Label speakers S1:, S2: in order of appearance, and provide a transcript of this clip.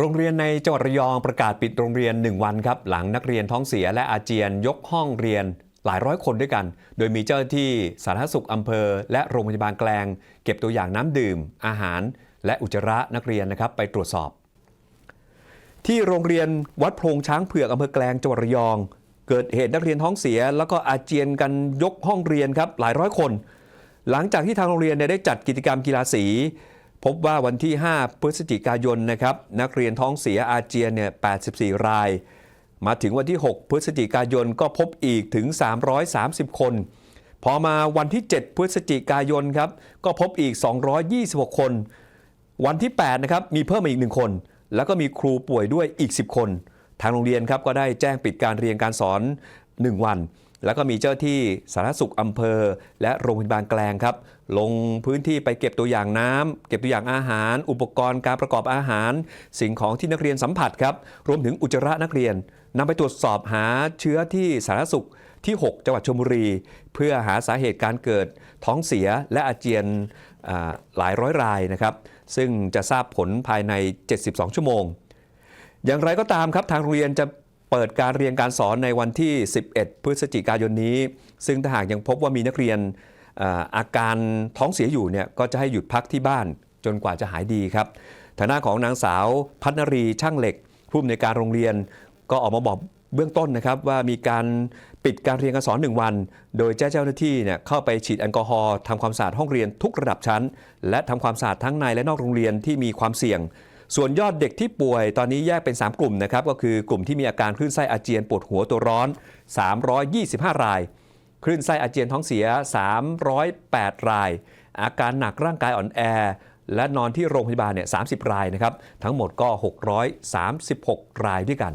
S1: โรงเรียนในจังหวัดระยองประกาศปิดโรงเรียน 1 วันครับ หลังนักเรียนท้องเสียและอาเจียนยกห้องเรียนหลายร้อยคนด้วยกัน โดยมีเจ้าหน้าที่สาธารณสุขอำเภอ และโรงพยาบาลแกลง เก็บตัวอย่างน้ำดื่ม อาหาร และอุจจาระนักเรียนนะครับไปตรวจสอบ ที่โรงเรียนวัดโพรงช้างเผือกอำเภอแกลงจังหวัดระยอง เกิดเหตุนักเรียนท้องเสีย แล้วก็อาเจียนกันยกห้องเรียนครับหลายร้อยคน หลังจากที่ทางโรงเรียนได้จัดกิจกรรมกีฬาสี พบว่าวันที่ 5 พฤศจิกายนนะครับนักเรียนท้องเสียอาเจียนเนี่ย84 ราย มาถึงวันที่ 6 พฤศจิกายนก็พบอีกถึง 330 คน พอมาวันที่ 7 พฤศจิกายนครับก็พบอีก 226 คน วันที่8นะครับมีเพิ่มมาอีก 1 คน แล้วก็มีครูป่วยด้วยอีก 10 คน ทางโรงเรียนครับก็ได้แจ้งปิดการเรียนการสอน 1 วัน แล้วก็มีเจ้าที่สาธารณสุขอำเภอ และโรงพยาบาลแกลงครับ ลงพื้นที่ไปเก็บตัวอย่างน้ำเก็บตัวอย่างอาหาร อุปกรณ์การประกอบอาหาร สิ่งของที่นักเรียนสัมผัสครับ รวมถึงอุจจาระนักเรียนนำไปตรวจสอบหาเชื้อที่สาธารณสุขที่ 6 จังหวัดชลบุรี เพื่อหาสาเหตุการเกิดท้องเสียและอาเจียนหลายร้อยรายนะครับ ซึ่งจะทราบผลภายใน 72 ชั่วโมง อย่างไรก็ตามครับทางโรงเรียนจะ เปิดการเรียนการสอนในวันที่ 11 พฤศจิกายนนี้ ซึ่งถ้าหากยังพบว่ามีนักเรียนอาการท้องเสียอยู่เนี่ยก็จะให้หยุดพักที่บ้านจนกว่าจะหายดีครับฐานะของนางสาวพัฒนรีช่างเหล็ก ผู้อำนวยการโรงเรียนก็ออกมาบอกเบื้องต้นนะครับว่ามีการปิดการเรียนการสอน1วัน โดยแจ้งเจ้าหน้าที่เนี่ยเข้าไปฉีดแอลกอฮอล์ทำความสะอาดห้องเรียนทุกระดับชั้น และทำความสะอาดทั้งในและนอกโรงเรียนที่มีความเสี่ยง ส่วนยอดเด็กที่ป่วยตอนนี้แยกเป็น 3 กลุ่มนะครับก็คือกลุ่มที่มีอาการคลื่นไส้อาเจียนปวดหัวตัวร้อน 325 ราย คลื่นไส้อาเจียนท้องเสีย 308 ราย อาการหนักร่างกายอ่อนแอ และนอนที่โรงพยาบาลเนี่ย30 รายนะครับทั้งหมดก็ 636 รายด้วยกัน